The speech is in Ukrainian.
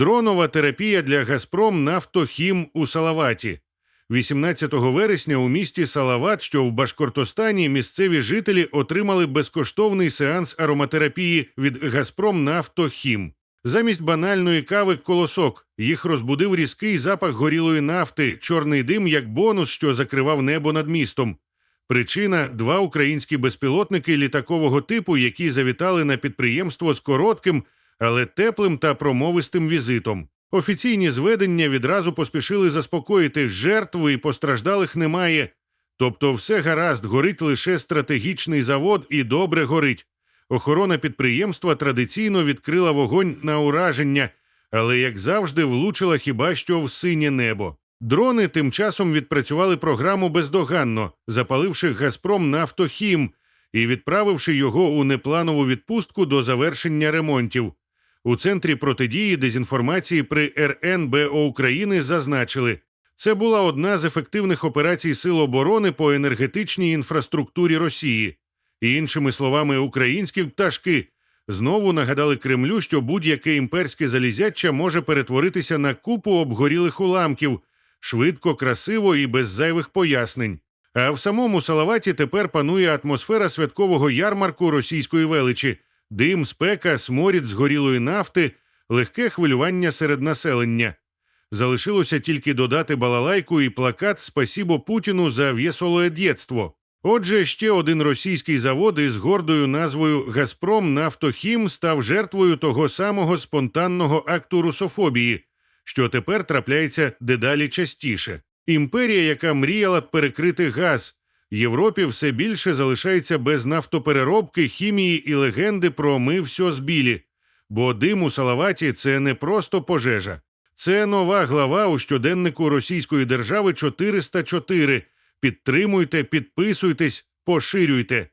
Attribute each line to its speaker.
Speaker 1: Дронова терапія для Газпром Нафтохім у Салаваті. 18 вересня у місті Салават, що в Башкортостані, місцеві жителі отримали безкоштовний сеанс ароматерапії від Газпром Нафтохім. Замість банальної кави колосок їх розбудив різкий запах горілої нафти, чорний дим як бонус, що закривав небо над містом. Причина два українські безпілотники літакового типу, які завітали на підприємство з коротким, але теплим та промовистим візитом. Офіційні зведення відразу поспішили заспокоїти жертв і постраждалих немає. Тобто, все гаразд, горить лише стратегічний завод і добре горить. Охорона підприємства традиційно відкрила вогонь на ураження, але, як завжди, влучила хіба що в синє небо. Дрони тим часом відпрацювали програму бездоганно, запаливши Газпром Нафтохім і відправивши його у непланову відпустку до завершення ремонтів. У центрі протидії дезінформації при РНБО України зазначили, це була одна з ефективних операцій Сил оборони по енергетичній інфраструктурі Росії. І іншими словами, українські пташки знову нагадали Кремлю, що будь-яке імперське залізяча може перетворитися на купу обгорілих уламків швидко, красиво і без зайвих пояснень. А в самому Салаваті тепер панує атмосфера святкового ярмарку російської величі, дим, спека, сморід згорілої нафти, легке хвилювання серед населення. Залишилося тільки додати балалайку і плакат Спасібо Путіну за в'єсолоє дєтство. Отже, ще один російський завод із гордою назвою Газпром Нафтохім став жертвою того самого спонтанного акту русофобії, що тепер трапляється дедалі частіше. Імперія, яка мріяла перекрити газ, Європі все більше залишається без нафтопереробки, хімії і легенди про ми все збілі. Бо дим у Салаваті це не просто пожежа, це нова глава у щоденнику Російської держави 404. Підтримуйте, підписуйтесь, поширюйте.